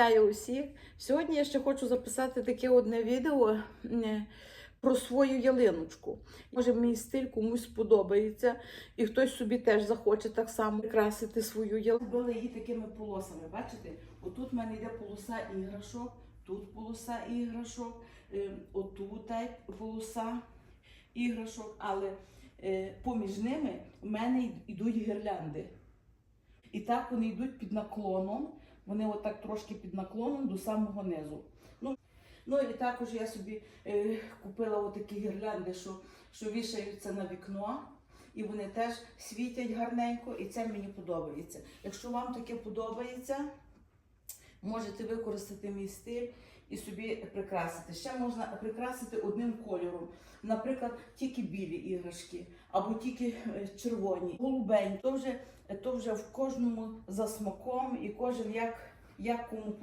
Вітаю усіх! Сьогодні я ще хочу записати таке одне відео про свою ялиночку. Може, мій стиль комусь сподобається, і хтось собі теж захоче так само красити свою ялинку. Робили її такими полосами. Бачите? Отут в мене йде полоса іграшок, тут полоса іграшок, е, отут полоса іграшок, але е, поміж ними в мене йдуть гірлянди. І так вони йдуть під наклоном. Вони отак трошки під наклоном до самого низу. Ну, ну і також я собі е, купила отакі гірлянди, що, що вішаються на вікно. І вони теж світять гарненько, і це мені подобається. Якщо вам таке подобається, можете використати мій стиль і собі прикрасити. Ще можна прикрасити одним кольором. Наприклад, тільки білі іграшки, або тільки е, червоні, голубень. То вже, то вже в кожному за смаком і кожен як, як кому.